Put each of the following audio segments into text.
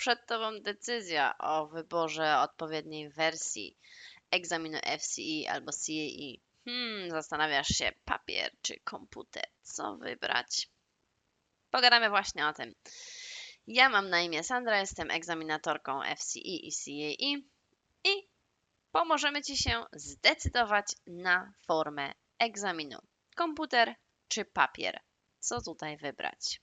przed Tobą decyzja o wyborze odpowiedniej wersji egzaminu FCE albo CAE. Hmm, zastanawiasz się, papier czy komputer, co wybrać? Pogadamy właśnie o tym. Ja mam na imię Sandra, jestem egzaminatorką FCE i CAE i pomożemy Ci się zdecydować na formę egzaminu. Komputer czy papier? Co tutaj wybrać?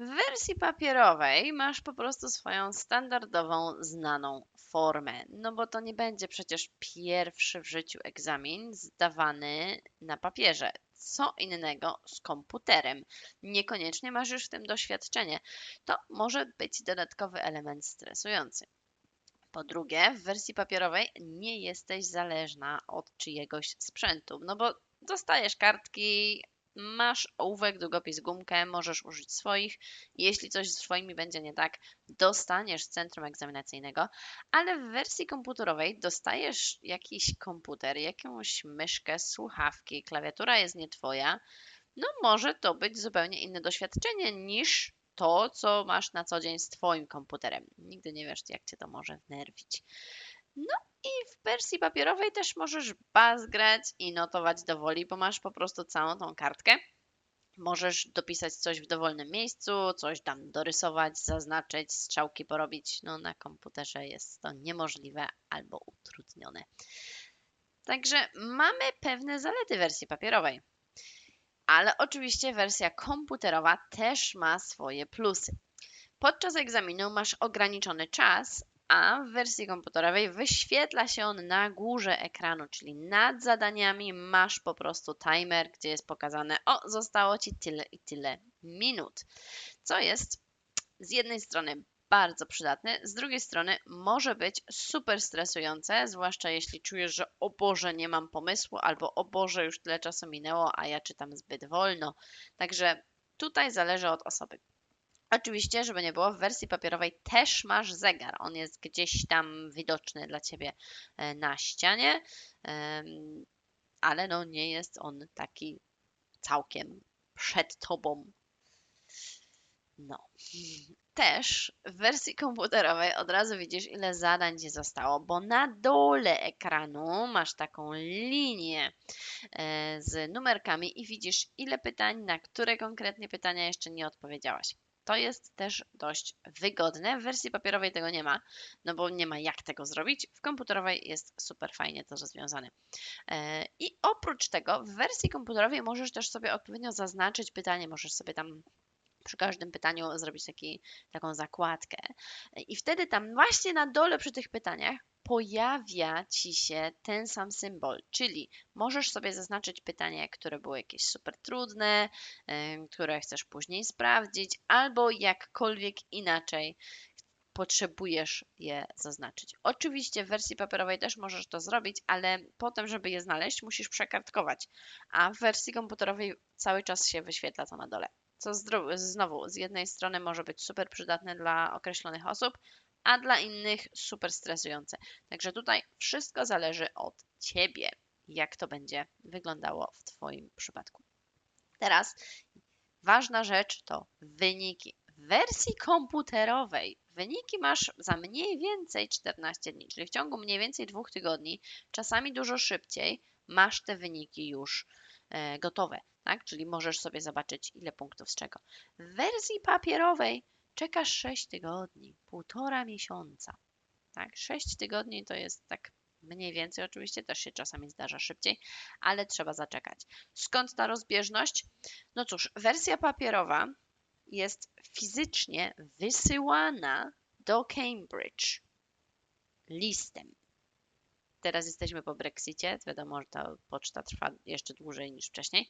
W wersji papierowej masz po prostu swoją standardową, znaną formę, no bo to nie będzie przecież pierwszy w życiu egzamin zdawany na papierze. Co innego z komputerem. Niekoniecznie masz już w tym doświadczenie. To może być dodatkowy element stresujący. Po drugie, w wersji papierowej nie jesteś zależna od czyjegoś sprzętu, no bo dostajesz kartki, masz ołówek, długopis, gumkę, możesz użyć swoich. Jeśli coś z swoimi będzie nie tak, dostaniesz z centrum egzaminacyjnego, ale w wersji komputerowej dostajesz jakiś komputer, jakąś myszkę, słuchawki, klawiatura jest nie twoja. No może to być zupełnie inne doświadczenie niż to, co masz na co dzień z Twoim komputerem. Nigdy nie wiesz, jak Cię to może wnerwić. No i w wersji papierowej też możesz bazgrać i notować do woli, bo masz po prostu całą tą kartkę. Możesz dopisać coś w dowolnym miejscu, coś tam dorysować, zaznaczyć, strzałki porobić. No na komputerze jest to niemożliwe albo utrudnione. Także mamy pewne zalety wersji papierowej. Ale oczywiście wersja komputerowa też ma swoje plusy. Podczas egzaminu masz ograniczony czas, a w wersji komputerowej wyświetla się on na górze ekranu, czyli nad zadaniami masz po prostu timer, gdzie jest pokazane, o, zostało ci tyle i tyle minut, co jest z jednej strony bardzo przydatne, z drugiej strony może być super stresujące, zwłaszcza jeśli czujesz, że o Boże, nie mam pomysłu, albo o Boże, już tyle czasu minęło, a ja czytam zbyt wolno. Także tutaj zależy od osoby. Oczywiście, żeby nie było, w wersji papierowej też masz zegar. On jest gdzieś tam widoczny dla Ciebie e, na ścianie, ale no nie jest on taki całkiem przed Tobą. No. Też w wersji komputerowej od razu widzisz, ile zadań Ci zostało, bo na dole ekranu masz taką linię e, z numerkami i widzisz, ile pytań, na które konkretnie pytania jeszcze nie odpowiedziałaś. To jest też dość wygodne. W wersji papierowej tego nie ma, no bo nie ma jak tego zrobić. W komputerowej jest super fajnie to rozwiązane. E, I oprócz tego w wersji komputerowej możesz też sobie odpowiednio zaznaczyć pytanie, możesz sobie tam przy każdym pytaniu zrobić taki, taką zakładkę. I wtedy tam właśnie na dole przy tych pytaniach pojawia ci się ten sam symbol, czyli możesz sobie zaznaczyć pytanie, które było jakieś super trudne, które chcesz później sprawdzić, albo jakkolwiek inaczej potrzebujesz je zaznaczyć. Oczywiście w wersji papierowej też możesz to zrobić, ale potem, żeby je znaleźć, musisz przekartkować, a w wersji komputerowej cały czas się wyświetla to na dole. Co znowu, z jednej strony może być super przydatne dla określonych osób, a dla innych super stresujące. Także tutaj wszystko zależy od Ciebie, jak to będzie wyglądało w Twoim przypadku. Teraz ważna rzecz to wyniki. W wersji komputerowej wyniki masz za mniej więcej 14 dni, czyli w ciągu mniej więcej dwóch tygodni, czasami dużo szybciej, masz te wyniki już e, gotowe, tak? Czyli możesz sobie zobaczyć, ile punktów z czego. W wersji papierowej czekasz 6 tygodni, półtora miesiąca. Tak? 6 tygodni to jest tak mniej więcej, oczywiście też się czasami zdarza szybciej, ale trzeba zaczekać. Skąd ta rozbieżność? No cóż, wersja papierowa jest fizycznie wysyłana do Cambridge listem. Teraz jesteśmy po Brexicie, wiadomo, że ta poczta trwa jeszcze dłużej niż wcześniej.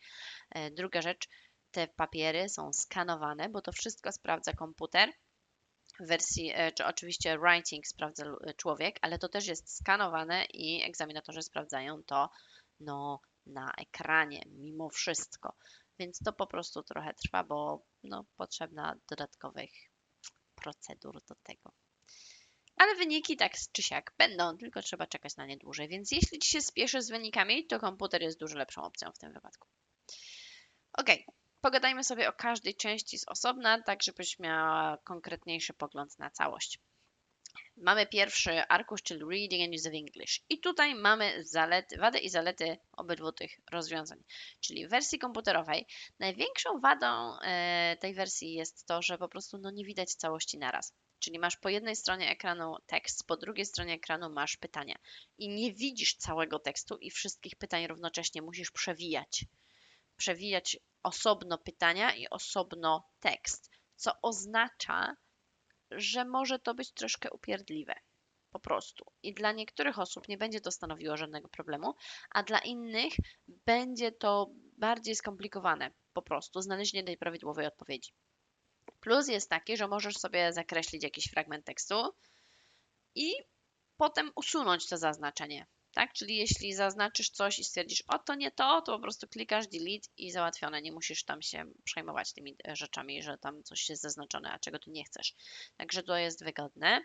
E, druga rzecz, te papiery są skanowane, bo to wszystko sprawdza komputer. W wersji, e, czy oczywiście writing sprawdza człowiek, ale to też jest skanowane i egzaminatorzy sprawdzają to no, na ekranie, mimo wszystko. Więc to po prostu trochę trwa, bo no, potrzebna dodatkowych procedur do tego. Ale wyniki tak czy siak będą, tylko trzeba czekać na nie dłużej. Więc jeśli Ci się spieszy z wynikami, to komputer jest dużo lepszą opcją w tym wypadku. Ok, pogadajmy sobie o każdej części z osobna, tak żebyś miała konkretniejszy pogląd na całość. Mamy pierwszy arkusz, czyli Reading and of English. I tutaj mamy zalety, wady i zalety obydwu tych rozwiązań. Czyli w wersji komputerowej największą wadą e, tej wersji jest to, że po prostu no, nie widać całości naraz. Czyli masz po jednej stronie ekranu tekst, po drugiej stronie ekranu masz pytania. I nie widzisz całego tekstu i wszystkich pytań równocześnie musisz przewijać. Przewijać osobno pytania i osobno tekst, co oznacza, że może to być troszkę upierdliwe. Po prostu. I dla niektórych osób nie będzie to stanowiło żadnego problemu, a dla innych będzie to bardziej skomplikowane. Po prostu znalezienie tej prawidłowej odpowiedzi. Plus jest taki, że możesz sobie zakreślić jakiś fragment tekstu i potem usunąć to zaznaczenie. Tak? Czyli jeśli zaznaczysz coś i stwierdzisz, o to nie to, to po prostu klikasz delete i załatwione. Nie musisz tam się przejmować tymi e, rzeczami, że tam coś jest zaznaczone, a czego ty nie chcesz. Także to jest wygodne.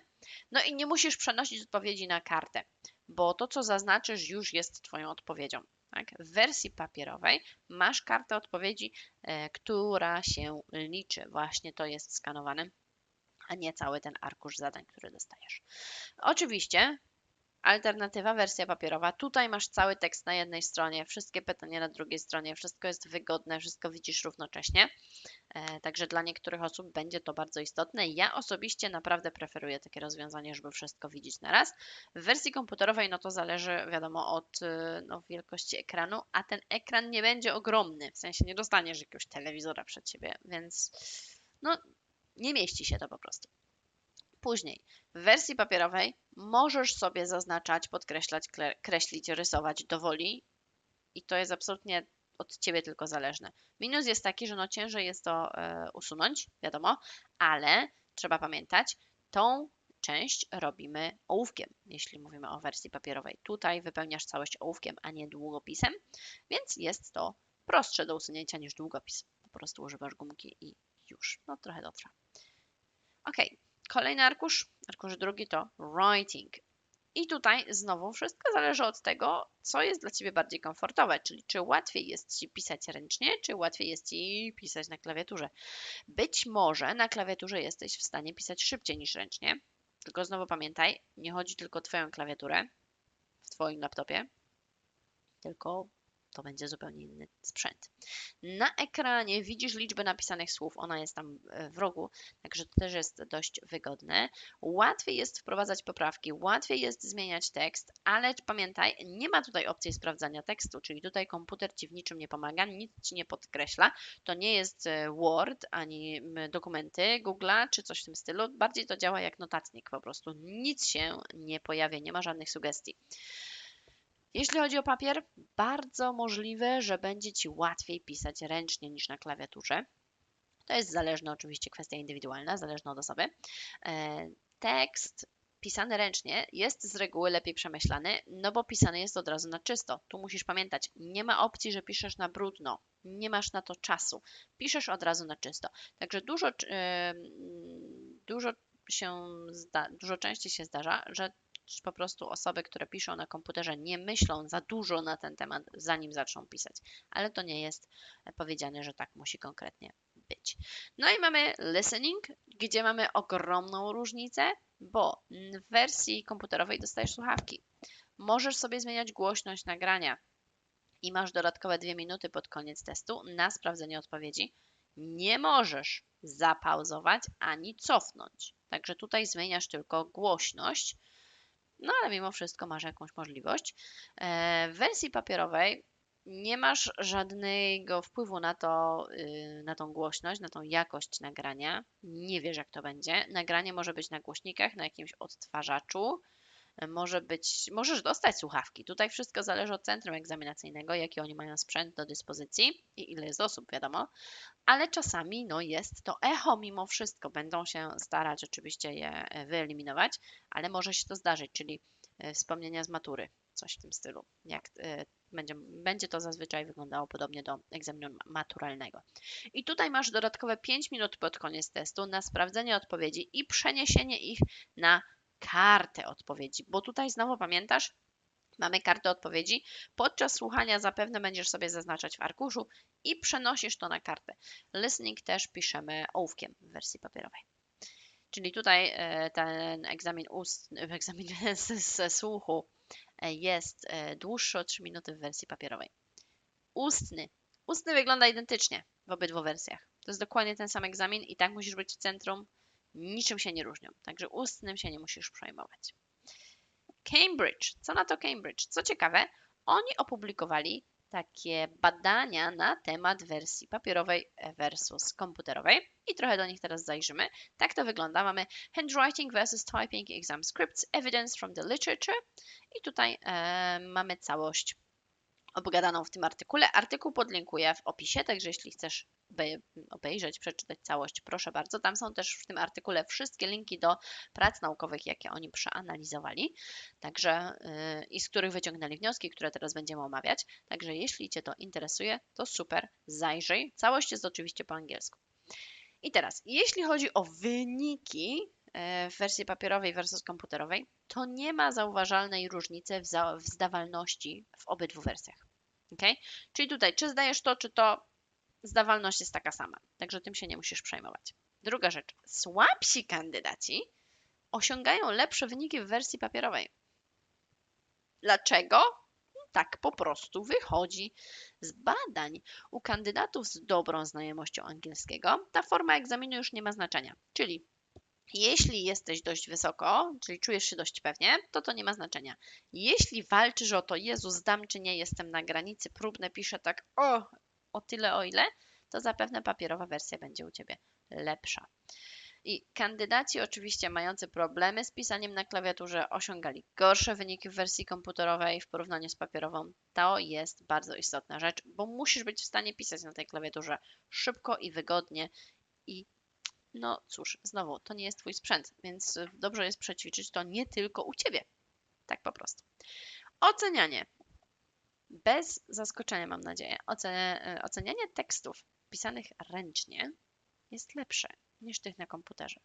No i nie musisz przenosić odpowiedzi na kartę, bo to, co zaznaczysz, już jest Twoją odpowiedzią. Tak? W wersji papierowej masz kartę odpowiedzi, e, która się liczy. Właśnie to jest skanowane, a nie cały ten arkusz zadań, który dostajesz. Oczywiście Alternatywa, wersja papierowa. Tutaj masz cały tekst na jednej stronie, wszystkie pytania na drugiej stronie, wszystko jest wygodne, wszystko widzisz równocześnie. E, także dla niektórych osób będzie to bardzo istotne. Ja osobiście naprawdę preferuję takie rozwiązanie, żeby wszystko widzieć na raz. W wersji komputerowej no to zależy wiadomo od y, no, wielkości ekranu, a ten ekran nie będzie ogromny, w sensie nie dostaniesz jakiegoś telewizora przed siebie, więc no nie mieści się to po prostu. Później w wersji papierowej możesz sobie zaznaczać, podkreślać, kreślić, rysować dowoli i to jest absolutnie od Ciebie tylko zależne. Minus jest taki, że no ciężej jest to e, usunąć, wiadomo, ale trzeba pamiętać, tą część robimy ołówkiem, jeśli mówimy o wersji papierowej. Tutaj wypełniasz całość ołówkiem, a nie długopisem, więc jest to prostsze do usunięcia niż długopis. Po prostu używasz gumki i już. No trochę dotrwa. Ok, Kolejny arkusz, arkusz drugi to writing. I tutaj znowu wszystko zależy od tego, co jest dla Ciebie bardziej komfortowe, czyli czy łatwiej jest Ci pisać ręcznie, czy łatwiej jest Ci pisać na klawiaturze. Być może na klawiaturze jesteś w stanie pisać szybciej niż ręcznie, tylko znowu pamiętaj, nie chodzi tylko o Twoją klawiaturę w Twoim laptopie, tylko to będzie zupełnie inny sprzęt. Na ekranie widzisz liczbę napisanych słów, ona jest tam e, w rogu, także to też jest dość wygodne. Łatwiej jest wprowadzać poprawki, łatwiej jest zmieniać tekst, ale pamiętaj, nie ma tutaj opcji sprawdzania tekstu, czyli tutaj komputer Ci w niczym nie pomaga, nic Ci nie podkreśla. To nie jest e, Word ani dokumenty Google'a czy coś w tym stylu, bardziej to działa jak notatnik po prostu. Nic się nie pojawia, nie ma żadnych sugestii. Jeśli chodzi o papier, bardzo możliwe, że będzie Ci łatwiej pisać ręcznie niż na klawiaturze. To jest zależne, oczywiście kwestia indywidualna, zależna od osoby. E, tekst pisany ręcznie jest z reguły lepiej przemyślany, no bo pisany jest od razu na czysto. Tu musisz pamiętać, nie ma opcji, że piszesz na brudno, nie masz na to czasu. Piszesz od razu na czysto. Także dużo, dużo się zda, dużo częściej się zdarza, że po prostu osoby, które piszą na komputerze, nie myślą za dużo na ten temat, zanim zaczną pisać. Ale to nie jest powiedziane, że tak musi konkretnie być. No i mamy listening, gdzie mamy ogromną różnicę, bo w wersji komputerowej dostajesz słuchawki. Możesz sobie zmieniać głośność nagrania i masz dodatkowe dwie minuty pod koniec testu na sprawdzenie odpowiedzi. Nie możesz zapauzować ani cofnąć. Także tutaj zmieniasz tylko głośność no ale mimo wszystko masz jakąś możliwość. E, w wersji papierowej nie masz żadnego wpływu na to, y, na tą głośność, na tą jakość nagrania. Nie wiesz, jak to będzie. Nagranie może być na głośnikach, na jakimś odtwarzaczu. E, może być, możesz dostać słuchawki. Tutaj wszystko zależy od centrum egzaminacyjnego, jaki oni mają sprzęt do dyspozycji i ile jest osób, wiadomo. Ale czasami no, jest to echo mimo wszystko. Będą się starać oczywiście je e, wyeliminować, ale może się to zdarzyć, czyli e, wspomnienia z matury, coś w tym stylu. Jak będzie, będzie to zazwyczaj wyglądało podobnie do egzaminu maturalnego. I tutaj masz dodatkowe 5 minut pod koniec testu na sprawdzenie odpowiedzi i przeniesienie ich na kartę odpowiedzi, bo tutaj znowu pamiętasz, Mamy kartę odpowiedzi. Podczas słuchania zapewne będziesz sobie zaznaczać w arkuszu i przenosisz to na kartę. Listening też piszemy ołówkiem w wersji papierowej. Czyli tutaj e, ten egzamin ustny, egzamin ze, słuchu e, jest e, dłuższy o 3 minuty w wersji papierowej. Ustny. Ustny wygląda identycznie w obydwu wersjach. To jest dokładnie ten sam egzamin i tak musisz być w centrum. Niczym się nie różnią. Także ustnym się nie musisz przejmować. Cambridge. Co na to Cambridge? Co ciekawe, oni opublikowali takie badania na temat wersji papierowej versus komputerowej i trochę do nich teraz zajrzymy. Tak to wygląda. Mamy handwriting versus typing exam scripts, evidence from the literature i tutaj e, mamy całość obgadaną w tym artykule. Artykuł podlinkuję w opisie, także jeśli chcesz obejrzeć, przeczytać całość, proszę bardzo. Tam są też w tym artykule wszystkie linki do prac naukowych, jakie oni przeanalizowali, także yy, i z których wyciągnęli wnioski, które teraz będziemy omawiać. Także jeśli Cię to interesuje, to super, zajrzyj. Całość jest oczywiście po angielsku. I teraz, jeśli chodzi o wyniki yy, w wersji papierowej versus komputerowej, to nie ma zauważalnej różnicy w zdawalności w obydwu wersjach. Okay? Czyli tutaj, czy zdajesz to, czy to, zdawalność jest taka sama, także tym się nie musisz przejmować. Druga rzecz, słabsi kandydaci osiągają lepsze wyniki w wersji papierowej. Dlaczego? Tak po prostu wychodzi z badań. U kandydatów z dobrą znajomością angielskiego ta forma egzaminu już nie ma znaczenia. Czyli jeśli jesteś dość wysoko, czyli czujesz się dość pewnie, to to nie ma znaczenia. Jeśli walczysz o to, Jezu, zdam czy nie, jestem na granicy próbne, piszę tak, o, o tyle, o ile, to zapewne papierowa wersja będzie u Ciebie lepsza. I kandydaci oczywiście mający problemy z pisaniem na klawiaturze osiągali gorsze wyniki w wersji komputerowej w porównaniu z papierową. To jest bardzo istotna rzecz, bo musisz być w stanie pisać na tej klawiaturze szybko i wygodnie i no cóż, znowu, to nie jest Twój sprzęt, więc dobrze jest przećwiczyć to nie tylko u Ciebie. Tak po prostu. Ocenianie bez zaskoczenia, mam nadzieję, e, ocenianie tekstów pisanych ręcznie jest lepsze niż tych na komputerze.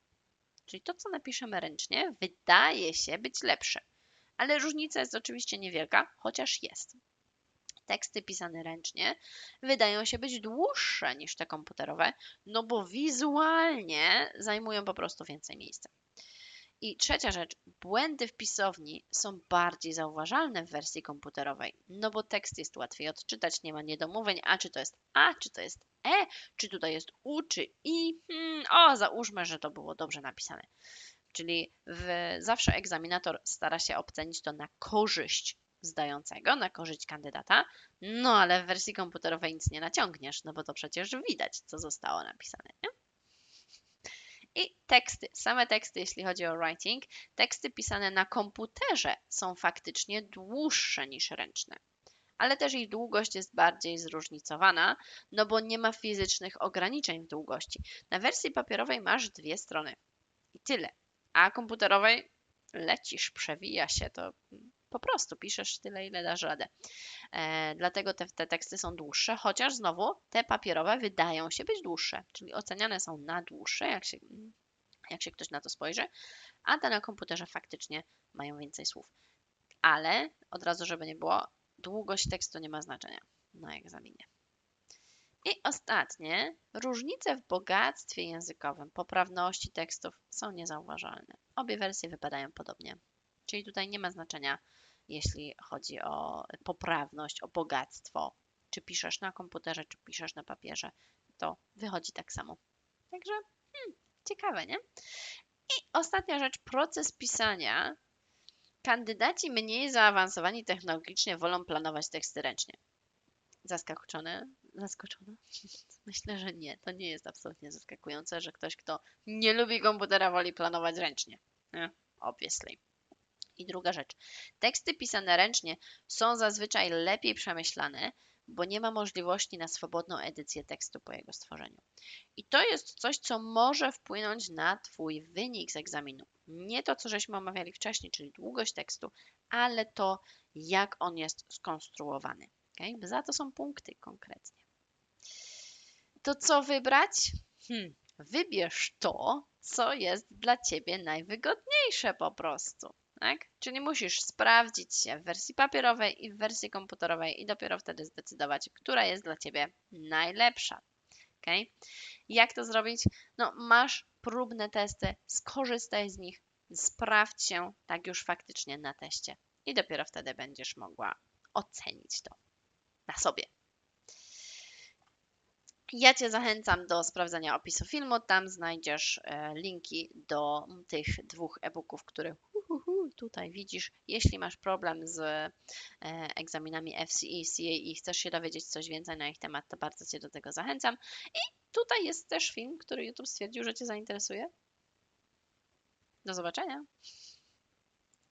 Czyli to, co napiszemy ręcznie, wydaje się być lepsze. Ale różnica jest oczywiście niewielka, chociaż jest. Teksty pisane ręcznie wydają się być dłuższe niż te komputerowe, no bo wizualnie zajmują po prostu więcej miejsca. I trzecia rzecz, błędy w pisowni są bardziej zauważalne w wersji komputerowej, no bo tekst jest łatwiej odczytać, nie ma niedomówień, a czy to jest A, czy to jest E, czy tutaj jest U, czy I. Hmm, o, załóżmy, że to było dobrze napisane. Czyli w, zawsze egzaminator stara się ocenić to na korzyść zdającego, na korzyść kandydata, no ale w wersji komputerowej nic nie naciągniesz, no bo to przecież widać, co zostało napisane. Nie? I teksty, same teksty, jeśli chodzi o writing, teksty pisane na komputerze są faktycznie dłuższe niż ręczne. Ale też ich długość jest bardziej zróżnicowana, no bo nie ma fizycznych ograniczeń w długości. Na wersji papierowej masz dwie strony i tyle, a komputerowej lecisz, przewija się to po prostu piszesz tyle, ile dasz radę. E, dlatego te, te teksty są dłuższe, chociaż znowu te papierowe wydają się być dłuższe, czyli oceniane są na dłuższe, jak się, jak się ktoś na to spojrzy, a te na komputerze faktycznie mają więcej słów. Ale od razu, żeby nie było, długość tekstu nie ma znaczenia na egzaminie. I ostatnie, różnice w bogactwie językowym, poprawności tekstów są niezauważalne. Obie wersje wypadają podobnie. Czyli tutaj nie ma znaczenia, jeśli chodzi o poprawność, o bogactwo. Czy piszesz na komputerze, czy piszesz na papierze, to wychodzi tak samo. Także hmm, ciekawe, nie? I ostatnia rzecz, proces pisania. Kandydaci mniej zaawansowani technologicznie wolą planować teksty ręcznie. Zaskoczony? Zaskoczona? Myślę, że nie. To nie jest absolutnie zaskakujące, że ktoś, kto nie lubi komputera, woli planować ręcznie. Obviously. I druga rzecz. Teksty pisane ręcznie są zazwyczaj lepiej przemyślane, bo nie ma możliwości na swobodną edycję tekstu po jego stworzeniu. I to jest coś, co może wpłynąć na Twój wynik z egzaminu. Nie to, co żeśmy omawiali wcześniej, czyli długość tekstu, ale to, jak on jest skonstruowany. Okay? Za to są punkty konkretnie. To co wybrać? Hmm, wybierz to, co jest dla Ciebie najwygodniejsze po prostu. Tak? Czyli musisz sprawdzić się w wersji papierowej i w wersji komputerowej i dopiero wtedy zdecydować, która jest dla Ciebie najlepsza. Okay? Jak to zrobić? No, masz próbne testy, skorzystaj z nich, sprawdź się tak już faktycznie na teście i dopiero wtedy będziesz mogła ocenić to na sobie. Ja Cię zachęcam do sprawdzenia opisu filmu. Tam znajdziesz e, linki do tych dwóch e-booków, które uhuhu, tutaj widzisz. Jeśli masz problem z e, egzaminami FCE, CA i chcesz się dowiedzieć coś więcej na ich temat, to bardzo Cię do tego zachęcam. I tutaj jest też film, który YouTube stwierdził, że Cię zainteresuje. Do zobaczenia.